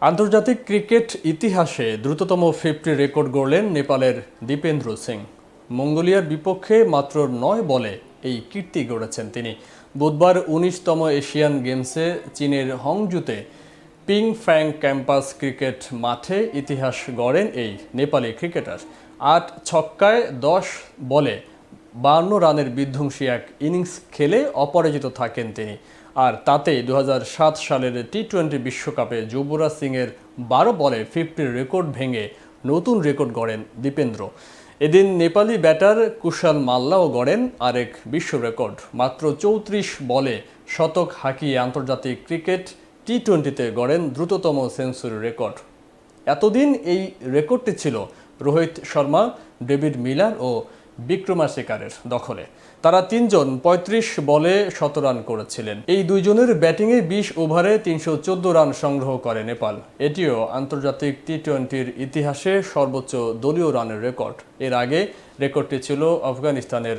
আন্তর্জাতিক ক্রিকেট ইতিহাসে দ্রুততম ফিফটি রেকর্ড গড়লেন নেপালের দীপেন্দ্র সিং। মঙ্গোলিয়ার বিপক্ষে মাত্র নয় বলে এই কীর্তি গড়েছেন তিনি। বুধবার উনিশতম এশিয়ান গেমসে চীনের হংজুতে পিং ফ্যাং ক্যাম্পাস ক্রিকেট মাঠে ইতিহাস গড়েন এই নেপালি ক্রিকেটার। আট ছক্কায় দশ বলে বান্ন রানের বিধ্বংসী এক ইনিংস খেলে অপরাজিত থাকেন তিনি। আর তাতেই দু হাজার সাত সালের টি টোয়েন্টি বিশ্বকাপে যুবরাজ সিংয়ের বারো বলে ফিফটির রেকর্ড ভেঙে নতুন রেকর্ড গড়েন দীপেন্দ্র। এদিন নেপালি ব্যাটার কুশাল মাল্লাও গড়েন আরেক বিশ্ব রেকর্ড। মাত্র চৌত্রিশ বলে শতক হাঁকিয়ে আন্তর্জাতিক ক্রিকেট টি টোয়েন্টিতে গড়েন দ্রুততম সেঞ্চুরি রেকর্ড। এতদিন এই রেকর্ডটি ছিল। রোহিত শর্মা, ডেভিড মিলার ও বিক্রমাশেকারের দখলে। তারা তিনজন ৩৫ বলে শত রান করেছিলেন। এই দুইজনের ব্যাটিংয়ে বিশ ওভারে তিনশো চোদ্দ রান সংগ্রহ করে নেপাল। এটিও আন্তর্জাতিক টি টোয়েন্টির ইতিহাসে সর্বোচ্চ দলীয় রানের রেকর্ড। এর আগে রেকর্ডটি ছিল আফগানিস্তানের